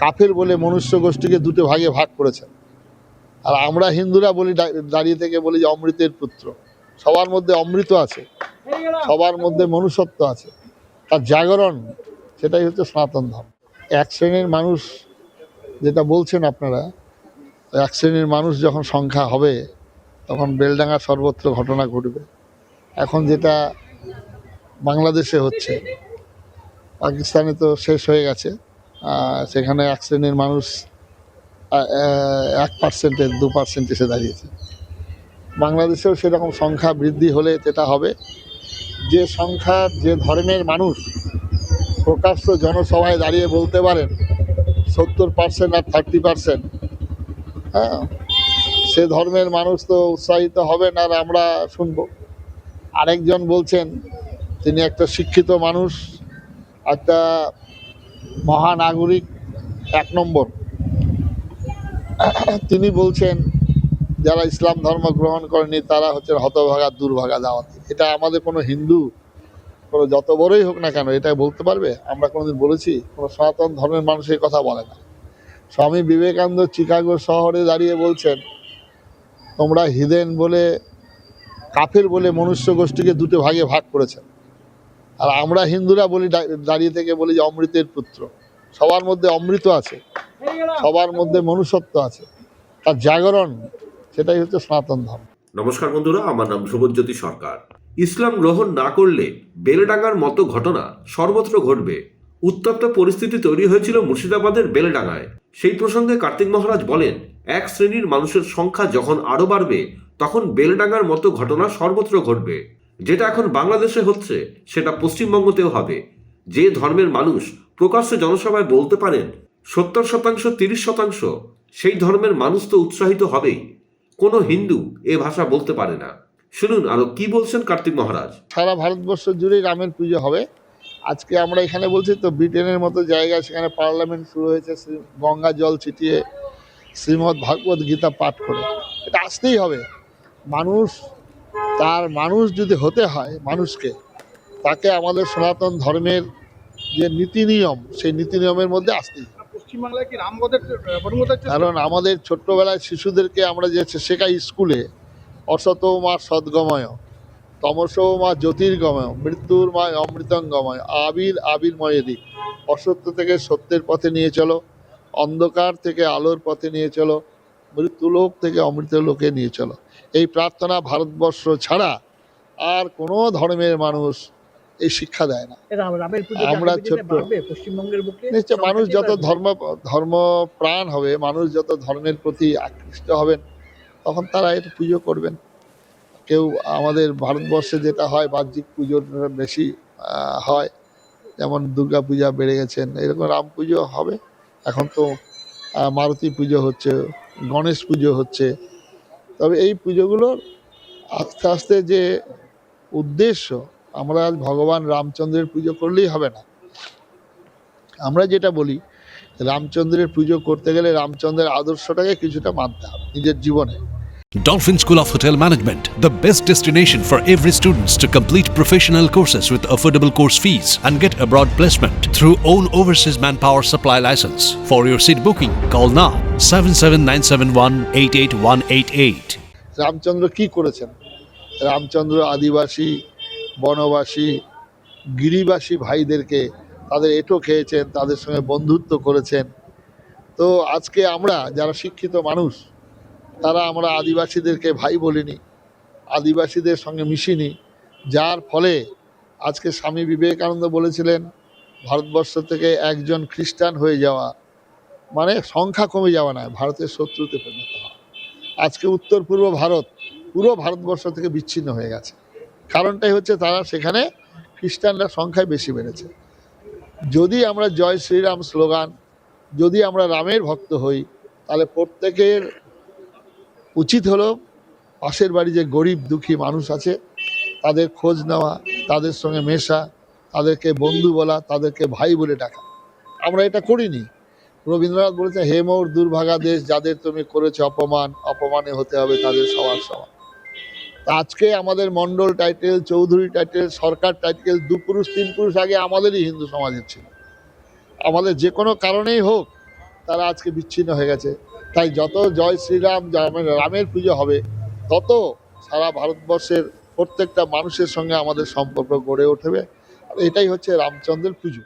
কাফের বলে মনুষ্য গোষ্ঠীকে দুটো ভাগে ভাগ করেছেন। আর আমরা হিন্দুরা বলি দাঁড়িয়ে থেকে বলি যে অমৃতের পুত্র। সবার মধ্যে অমৃত আছে, সবার মধ্যে মনুষ্যত্ব আছে। তার জাগরণ, সেটাই হচ্ছে সনাতন ধর্ম। এক শ্রেণির মানুষ, যেটা বলছেন আপনারা, এক শ্রেণির মানুষ যখন সংখ্যা হবে, তখন বেলডাঙ্গা সর্বত্র ঘটনা ঘটবে। এখন যেটা বাংলাদেশে হচ্ছে, পাকিস্তানে তো শেষ হয়ে গেছে। সেখানে এক শ্রেণির মানুষ এক পার্সেন্টের দু পার্সেন্ট এসে দাঁড়িয়েছে। বাংলাদেশেও সেরকম সংখ্যা বৃদ্ধি হলে যেটা হবে, যে সংখ্যা, যে ধর্মের মানুষ প্রকাশ্য জনসভায় দাঁড়িয়ে বলতে পারেন, সত্তর পার্সেন্ট আর থার্টি পার্সেন্ট হ্যাঁ সে ধর্মের মানুষ তো উৎসাহিত হবেন আর আমরা শুনব। আরেকজন বলছেন, তিনি একটা শিক্ষিত মানুষ, একটা মহানাগরিক এক নম্বর। তিনি বলছেন, যারা ইসলাম ধর্ম গ্রহণ করেনি, তারা হচ্ছে হতভাগা, দুর্ভাগা দাওয়াতি। এটা আমাদের কোনো হিন্দু, কোনো যত বড়ই হোক না কেন, এটা বলতে পারবে? আমরা কোনোদিন বলেছি, কোনো সনাতন ধর্মের মানুষ এই কথা বলে না। স্বামী বিবেকানন্দ চিকাগো শহরে দাঁড়িয়ে বলছেন, তোমরা হিদেন বলে, কাফের বলে মনুষ্য গোষ্ঠীকে দুটো ভাগে ভাগ করেছেন। আর আমরা হিন্দুরা বলি দাঁড়িয়ে থেকে বলি যে অমৃতের পুত্র। সবার মধ্যে অমৃত আছে, সবার মধ্যে মনুষ্যত্ব আছে। তার জাগরণ, সেটাই হচ্ছে সনাতন ধর্ম। নমস্কার বন্ধুরা, আমার নাম শুভজ্যোতি সরকার। ইসলাম গ্রহণ না করলে বেলডাঙ্গার মতো ঘটনা সর্বত্র ঘটবে। উত্তপ্ত পরিস্থিতি তৈরি হয়েছিল মুর্শিদাবাদের বেলডাঙ্গায়। সেই প্রসঙ্গে কার্তিক মহারাজ বলেন, এক শ্রেণির মানুষের সংখ্যা যখন আরও বাড়বে, তখন বেলডাঙ্গার মতো ঘটনা সর্বত্র ঘটবে। যেটা এখন বাংলাদেশে হচ্ছে, সেটা পশ্চিমবঙ্গতেও হবে। যে ধর্মের মানুষ প্রকাশ্যে জনসভায় বলতে পারেন, সত্তর শতাংশ, তিরিশ শতাংশ, সেই ধর্মের মানুষ তো উৎসাহিত হবেই। কোনো হিন্দু এ ভাষা বলতে পারে না। শুনুন, আরও কি বলছেন কার্তিক মহারাজ? সারা ভারতবর্ষ জুড়েই রামের পুজো হবে। আজকে আমরা এখানে বলছি তো, ব্রিটেনের মতো জায়গা, সেখানে পার্লামেন্ট শুরু হয়েছে গঙ্গা জল ছিটিয়ে শ্রীমদ্ ভাগবত গীতা পাঠ করে। এটা আসতেই হবে। মানুষ তার মানুষ যদি হতে হয় মানুষকে তাকে আমাদের সনাতন ধর্মের যে নীতি নিয়ম সেই নীতি নিয়মের মধ্যে আসতেই কারণ আমাদের ছোট্টবেলায় শিশুদেরকে আমরা যে শেখাই স্কুলে অসত মা সদ্গময় তমস মা জ্যোতির্গময় মৃত্যুর মা অমৃতঙ্গময় আবির আবির্ময় দিক অসত্য থেকে সত্যের পথে নিয়ে চলো অন্ধকার থেকে আলোর পথে নিয়ে চলো মৃত্যুলোক থেকে অমৃত লোকে নিয়ে চলো। এই প্রার্থনা ভারতবর্ষ ছাড়া আর কোনো ধর্মের মানুষ এই শিক্ষা দেয় না। আমরা ছোট্ট- পশ্চিমবঙ্গের বুকে? নিশ্চয় মানুষ যত ধর্ম ধর্ম প্রাণ হবে মানুষ যত ধর্মের প্রতি আকৃষ্ট হবেন তখন তারা এটা পুজো করবেন। কেউ আমাদের ভারতবর্ষে যেটা হয় বাহ্যিক পুজোর বেশি হয় যেমন দুর্গা পূজা বেড়ে গেছেন এরকম রাম পুজো হবে। এখন তো মারুতি পুজো হচ্ছে। গণেশ পুজো হচ্ছে। তবে এই পুজোগুলোর আস্তে আস্তে যে উদ্দেশ্য, আমরা আজ ভগবান রামচন্দ্রের পুজো করলেই হবে না। আমরা যেটা বলি, রামচন্দ্রের পুজো করতে গেলে রামচন্দ্রের আদর্শটাকে কিছুটা মানতে হবে, নিজের জীবনে। Dolphin School of Hotel Management, the best destination for every students to complete professional courses with affordable course fees and get abroad placement through own overseas manpower supply license. For your seat booking, call now 77971-88188. Ramchandra কি করেছেন রামচন্দ্র আদিবাসী বনবাসী গিরিবাসী ভাইদেরকে তাদের এঁটো খেয়েছেন তাদের সঙ্গে বন্ধুত্ব করেছেন তো আজকে আমরা যারা শিক্ষিত মানুষ তারা আমরা আদিবাসীদেরকে ভাই বলিনি, আদিবাসীদের সঙ্গে মিশিনি, যার ফলে আজকে স্বামী বিবেকানন্দ বলেছিলেন, ভারতবর্ষ থেকে একজন খ্রিস্টান হয়ে যাওয়া মানে সংখ্যা কমে যাওয়া নয়, ভারতের শত্রুতে পরিণত হওয়া। আজকে উত্তর পূর্ব ভারত পুরো ভারতবর্ষ থেকে বিচ্ছিন্ন হয়ে গেছে। কারণটাই হচ্ছে তারা সেখানে খ্রিস্টানরা সংখ্যায় বেশি বেড়েছে। যদি আমরা জয় শ্রীরাম স্লোগান, যদি আমরা রামের ভক্ত হই, তাহলে প্রত্যেকের উচিত হলো পাশের বাড়ি যে গরিব দুঃখী মানুষ আছে, তাদের খোঁজ নেওয়া, তাদের সঙ্গে মেশা, তাদেরকে বন্ধু বলা, তাদেরকে ভাই বলে ডাকা। আমরা এটা করিনি। রবীন্দ্রনাথ বলেছে হে মোর দুর্ভাগা দেশ, যাদের তুমি করেছ অপমান, অপমানে হতে হবে তাদের সবার সমান। আজকে আমাদের Mondal title, Chowdhury title, Sarkar title, দু পুরুষ, তিন পুরুষ আগে আমাদেরই হিন্দু সমাজের ছিল। আমাদের যে কোনো কারণেই হোক তারা আজকে বিচ্ছিন্ন হয়ে গেছে। তাই যত জয় শ্রীরাম রামের পুজো হবে, তত সারা ভারতবর্ষের প্রত্যেকটা মানুষের সঙ্গে আমাদের সম্পর্ক গড়ে উঠবে। আর এটাই হচ্ছে রামচন্দ্রের পুজো।